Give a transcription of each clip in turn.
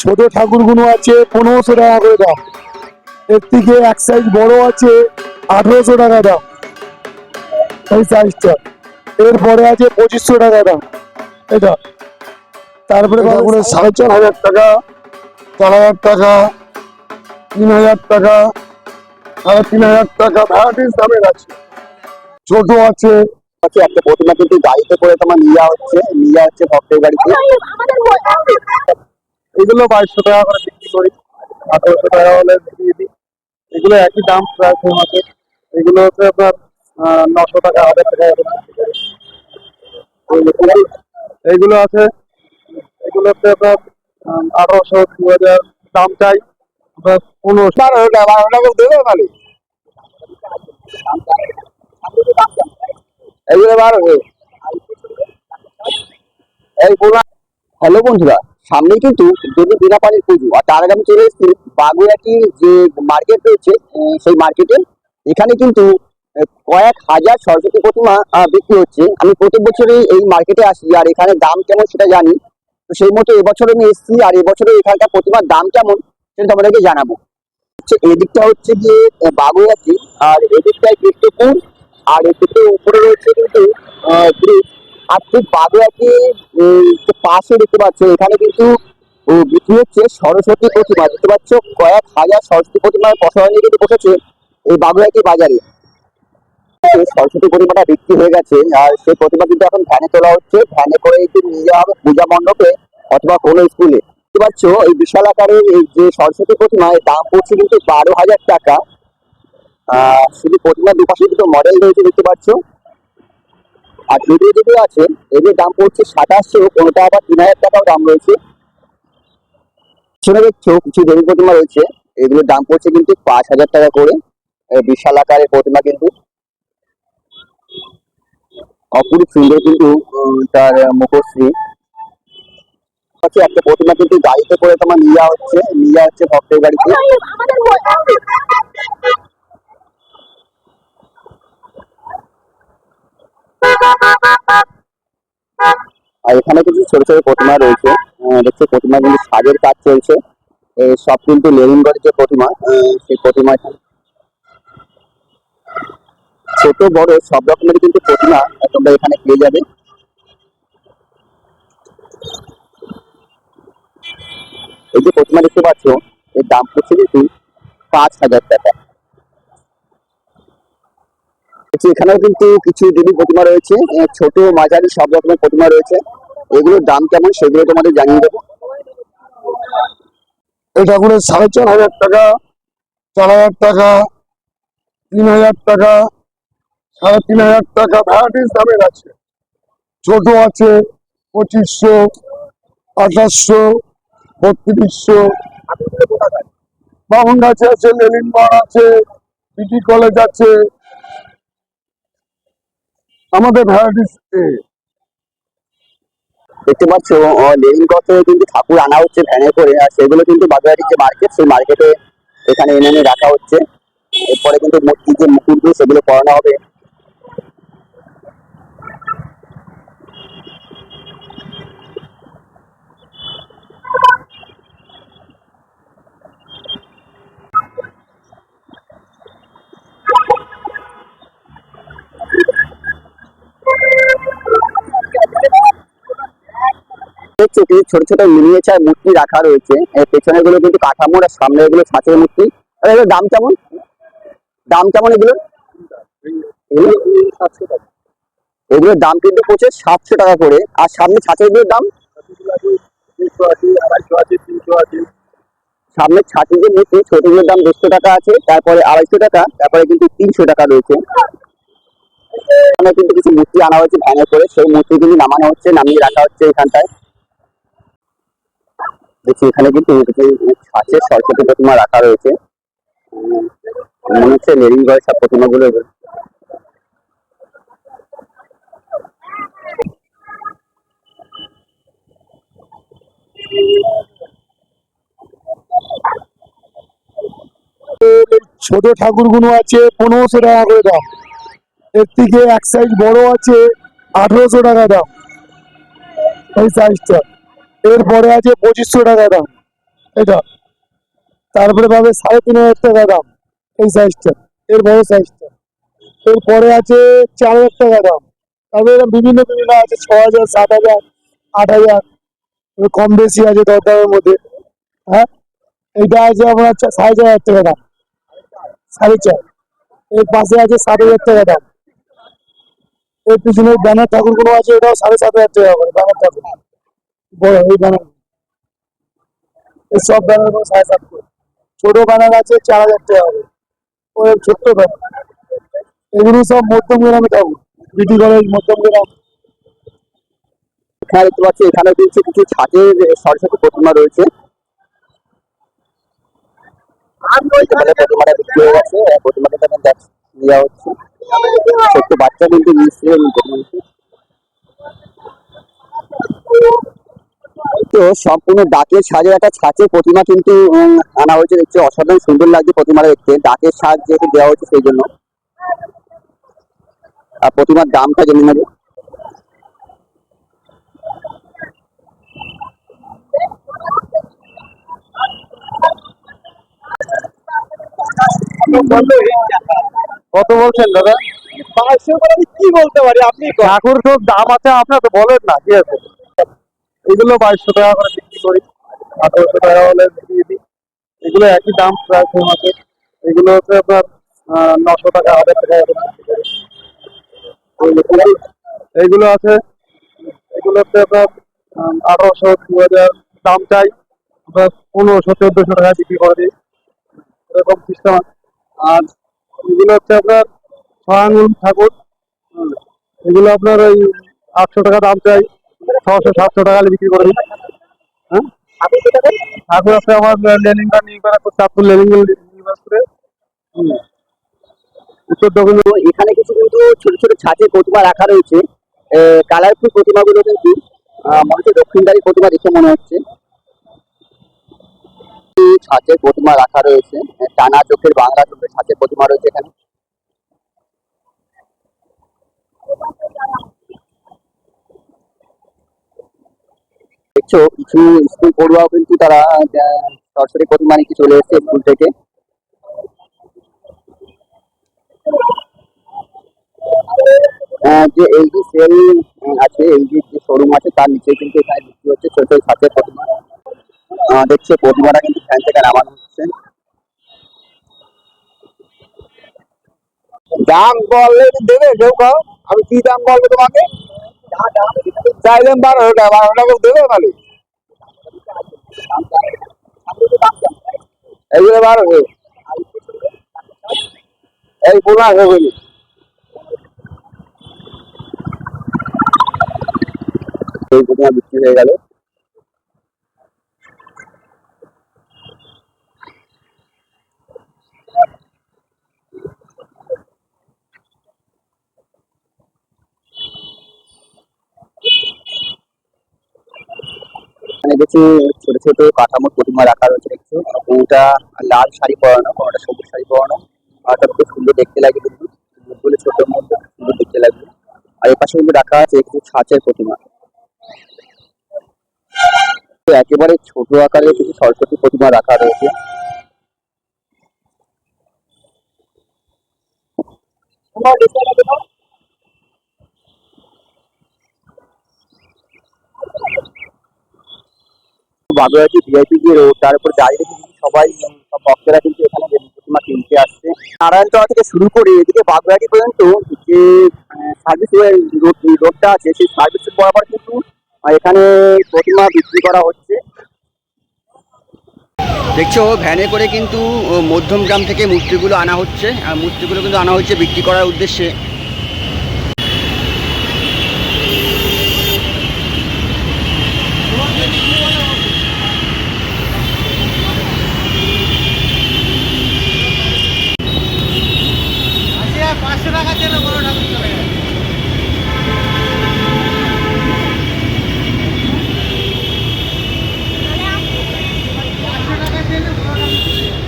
ছোট ঠাকুরগুলো আছে পনেরোশো টাকা করে দাম। এর থেকে এক সাইজ বড় আছে আঠেরোশো টাকা দাম। এই সাইজটা এরপরে আছে পঁচিশশো টাকা দাম। এটা তারপরে সাড়ে চার হাজার টাকা চার হাজার টাকা তিন হাজার টাকা সাড়ে তিন হাজার টাকা ভ্যারাইটিস দামের আছে। ছোট আছে। আছে একটা প্রতিমা কিন্তু গাড়িতে করে তোমার নিয়ে যাওয়া হচ্ছে। নিয়ে যাওয়া হচ্ছে বাড়িতে। এগুলো বাইশশো টাকা করে বিক্রি করি। আঠারোশো টাকা হলে বিক্রি দিই এগুলো একই দাম প্রায় সেম আছে। এগুলো হচ্ছে আপনার নশো টাকা হাজার টাকা। এগুলো- আছে, এগুলো হচ্ছে আপনার আঠারোশো দু হাজার দাম চাই। এই হ্যালো বন্ধুরা। সামনে কিন্তু দেবী বিনাপানির পুজো। আর তার আগে আমি চলে এসেছি বাগুয়াটির যে মার্কেট রয়েছে সেই মার্কেটে এখানে কিন্তু কয়েক হাজার সরস্বতী প্রতিমা বিক্রি হচ্ছে। আমি প্রত্যেক বছরই এই মার্কেটে আসি আর এখানে দাম কেমন সেটা জানি। তো সেই মতো এবছর আমি এসেছি আর এবছরে এখানকার প্রতিমার দাম কেমন সেটা তোমাদেরকে জানাব। হচ্ছে এদিকটা হচ্ছে গিয়ে আহ, বাগুইয়াটি আর এদিকটায় কৃষ্ণপুর আর এদিকে উপরে রয়েছে কিন্তু ব্রিজ। আর ঠিক উম, যে পাশে দেখতে পাচ্ছ এখানে কিন্তু বিক্রি হচ্ছে সরস্বতী প্রতিমা দেখতে পাচ্ছ কয়েক হাজার সরস্বতী প্রতিমার পসরা নিয়ে কিন্তু বসেছে এই বাগুইয়াটি বাজারে। সরস্বতী প্রতিমাটা বিক্রি হয়ে গেছে আর সেই প্রতিমা কিন্তু এখন ভ্যানে তোলা হচ্ছে ভ্যানে করে কিন্তু নিয়ে যাওয়া হবে পূজা মণ্ডপে অথবা কোনো স্কুলে। দেখতে পাচ্ছ এই বিশাল আকারের এই যে সরস্বতী প্রতিমা এর দাম পড়ছে কিন্তু বারো হাজার টাকা। শুধু প্রতিমার দুপাশে দুটো মডেল রয়েছে দেখতে পাচ্ছ। আর ভিডিও যেগুলো আছে, এগুলোর দাম পড়ছে সাতাশশো, কোনোটা আবার তিন হাজার টাকাও দাম রয়েছে। শুনে দেখছ, কিছু দেবী প্রতিমা রয়েছে, এগুলোর দাম পড়ছে কিন্তু পাঁচ হাজার টাকা করে। বিশাল আকারের প্রতিমা কিন্তু। অপরূপ সুন্দর কিন্তু তার মুখশ্রী। হচ্ছে একটা প্রতিমা কিন্তু গাড়িতে করে তোমার নিয়ে যাওয়া হচ্ছে। নিয়ে যাওয়া হচ্ছে ভক্তের বাড়িতে আর এখানে কিছু ছোট ছোট প্রতিমা রয়েছে। দেখছ প্রতিমা কিন্তু সাজের কাজ চলছে। সব কিন্তু লেনিনগড়ের যে প্রতিমা সেই প্রতিমা ছোট, বড়, সব রকমের কিন্তু প্রতিমা তোমরা এখানে পেয়ে যাবে। এই যে প্রতিমা দেখতে পাচ্ছ, এর দাম পড়ছে কিন্তু পাঁচ হাজার টাকা। এখানেও কিন্তু কিছু দেবী প্রতিমা রয়েছে। ছোট, মাঝারি, সব রকমের প্রতিমা রয়েছে। এগুলোর দাম কেমন সেগুলো তোমাদের জানিয়ে দেবো। এই ঠাকুরের সাড়ে চার হাজার টাকা, চার হাজার টাকা, তিন হাজার টাকা, সাড়ে তিন হাজার টাকা। ভ্যারাইটিস দামের আছে। ছোট আছে পঁচিশশো, আঠাশশো, বত্রিশশো। বামন গাছে আছে লেলিন মার আছে পিটি কলেজ আছে। আমাদের ভ্যারাইটিস দেখতে পাচ্ছ লেন থেকে কিন্তু ঠাকুর আনা হচ্ছে, ভ্যানে করে, আর সেগুলো কিন্তু বাজারের যে মার্কেট সেই মার্কেটে এখানে এনে এনে রাখা হচ্ছে। এরপরে কিন্তু মূর্তি যে মুকুটগুলো সেগুলো করানো হবে। কিছু ছোট ছোট মিনিয়েচার মূর্তি রাখা রয়েছে। এর পেছনে গুলো কিন্তু কাঠামোর আর সামনে গুলো ছাঁচের মূর্তি। আর, এগুলোর দাম কেমন? দাম কেমন এগুলো? এগুলোর দাম কিন্তু পড়ছে সাতশো টাকা করে। আর সামনে ছাঁচেরগুলোর দাম? সামনে ছাঁচের যে মূর্তি ছোটগুলোর দাম দেড়শো টাকা আছে, তারপরে আড়াইশো টাকা, তারপরে কিন্তু তিনশো টাকা রয়েছে। এখানে কিন্তু কিছু মূর্তি আনা হয়েছে ভ্যানে করে সেই মূর্তিগুলি নামানো হচ্ছে, নামিয়ে রাখা হচ্ছে এখানটায়। দেখছি এখানে কিন্তু ছাঁচের সরস্বতী প্রতিমা রাখা রয়েছে। মনে হচ্ছে লেরিংগড়ের সব প্রতিমাগুলো এগুলো। ছোট ঠাকুরগুলো আছে, পনেরোশো টাকা করে দাম। এর থেকে এক সাইজ বড় আছে, আঠেরোশো টাকা দাম। এই সাইজটা এরপরে আছে পঁচিশশো টাকা দাম। এটা। তারপরে পাবে সাড়ে তিন হাজার টাকা দাম এই সাইজটা এর বড় সাইজটা এরপরে আছে চার হাজার টাকা দাম। তারপরে এরকম বিভিন্ন বিভিন্ন আছে, ছ হাজার, সাত হাজার, আট হাজার কম বেশি আছে দর দামের মধ্যে। হ্যাঁ? এটা আছে আপনার সাড়ে চার হাজার টাকা দাম। সাড়ে চার। এর পাশে আছে সাত হাজার টাকা দাম। এর পিছনে ব্যানার ঠাকুরগুলো আছে, এটাও সাড়ে সাত হাজার টাকা করে ব্যানার ঠাকুর। বড় সাড়ে সাত করে। ছোট ব্যানার আছে, চার হাজার টাকা করে ওই ছোট্ট ব্যানার। এগুলো সব মধ্যম গ্রামে ঠাকুর বিটি কলেজ মধ্যম গ্রাম এখানে দেখতে পাচ্ছি, এখানে কিছু ছাদের সরস্বতী প্রতিমা রয়েছে। প্রতিমাটা প্রতিমাটা হচ্ছে। বাচ্চা কিন্তু। তো সম্পূর্ণ ডাকের সাজের একটা ছাঁচের প্রতিমা কিন্তু আনা হয়েছে দেখছি অসাধারণ সুন্দর লাগছে প্রতিমাটা দেখতে। ডাকের সাজ যেহেতু দেওয়া হচ্ছে সেই জন্য। আর প্রতিমার দামটা জেনে নেবে। কত বলছেন দাদা? পাঁচশো কি বলতে পারি? আপনি ঠাকুর তো দাম আছে আপনার তো বলেন না কি আছে? এগুলো বাইশশো টাকা করে বিক্রি করি। আঠারোশো টাকা হলে দিয়ে দিই এগুলো একই দাম প্রায় সেম আছে। এগুলো হচ্ছে আপনার নশো টাকা হাজার টাকা বিক্রি এইগুলো আছে, এগুলো হচ্ছে আপনার আঠারোশো দু হাজার দাম চাই। আপনার পনেরোশো, চোদ্দশো টাকা বিক্রি করে দিই। এরকম সিস্টেম আছে। আর এগুলো হচ্ছে আপনার ছয় আঙুল ঠাকুর। এগুলো আপনার ওই আটশো টাকা দাম চাই। ছশো সাতশো টাকা বিক্রি করে। দিই হ্যাঁ? ঠাকুর আছে আমার লেনিংটা নিয়ে করা চাঁদপুর লেনিং করে চোদ্দ এখানে কিছু কিন্তু ছোট ছোট ছাঁচের প্রতিমা রাখা রয়েছে। কালারফুল প্রতিমাগুলো কিন্তু মনে হচ্ছে দক্ষিণদারি প্রতিমা দেখে মনে হচ্ছে। ছাঁচের প্রতিমা রাখা রয়েছে। টানা চোখের, বাংলা চোখের ছাঁচের প্রতিমা রয়েছে এখানে। দেখছ, কিছু স্কুল পড়ুয়াও কিন্তু তারা সরস্বতী প্রতিমা নিয়ে চলে এসেছে স্কুল থেকে। যে এই যে সেল আছে এই যে শোরুম আছে, তার নিচে কিন্তু এখানে বিক্রি হচ্ছে ছোট ছোট ছাঁচের প্রতিমা দেখছে, প্রতিমাটা কিন্তু ফ্যান থেকে নামানো হচ্ছে। দাম বললে দেবে, কেউ কাউ আমি কি দাম বলব তোমাকে? চাইলেন বারোটা বারোটা বারো টাকা দেবে মালিক এইগুলো বারো, এই। পনেরো বলি। এই প্রতিমা বিক্রি হয়ে গেল। এখানে কিছু ছোট ছোট কাঠামোর প্রতিমা রাখা রয়েছে দেখছ। কোনটা লাল শাড়ি পরানো কোনটা সবুজ শাড়ি পরানো। আর খুব সুন্দর দেখতে লাগে কিন্তু মুখগুলো ছোট মধ্যে সুন্দর দেখতে লাগবে। আর এপাশে কিন্তু রাখা আছে কিছু ছাঁচের প্রতিমা। একেবারে ছোট আকারে কিছু সরস্বতী প্রতিমা রাখা রয়েছে। বাগুয়াটি ভিআইপি যে রোড তার উপর দাঁড়িয়ে সবাই, সব ভক্তরা কিন্তু এখানে প্রতিমা কিনতে আসছে। নারায়ণতলা থেকে শুরু করে এদিকে বাগুয়াটি পর্যন্ত যে সার্ভিস রোড রোডটা আছে, সেই সার্ভিস বরাবর কিন্তু এখানে প্রতিমা বিক্রি করা হচ্ছে। দেখছ ভ্যানে করে কিন্তু মধ্যম গ্রাম থেকে মূর্তিগুলো আনা হচ্ছে। আর মূর্তিগুলো কিন্তু আনা হচ্ছে বিক্রি করার উদ্দেশ্যে পাঁচশো টাকা ছিল বড় ঠাকুর চলে গেছে পাঁচশো টাকা ছিল বড় ঠাকুর চলে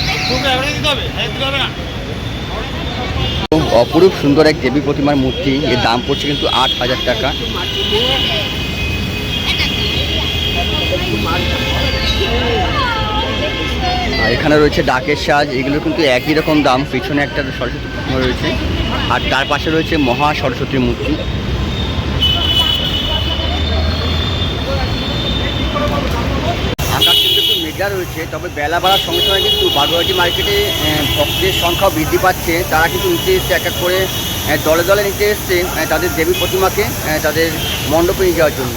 গেছে। অপরূপ সুন্দর এক দেবী প্রতিমার মূর্তি, এর দাম পড়ছে কিন্তু আট হাজার টাকা। এখানে রয়েছে ডাকের সাজ, এগুলো কিন্তু একই রকম দাম, পিছনে একটা সরস্বতী রয়েছে। আর তার পাশে রয়েছে মহা সরস্বতীর মূর্তি। মেঘলা রয়েছে, তবে বেলা বাড়ার সঙ্গে সঙ্গে কিন্তু বাগুয়াটি মার্কেটে ভক্তের সংখ্যা বৃদ্ধি পাচ্ছে। তারা কিন্তু নিতে এসছে এক এক করে দলে দলে নিতে এসছে তাদের দেবী প্রতিমাকে তাদের মণ্ডপে নিয়ে যাওয়ার জন্য।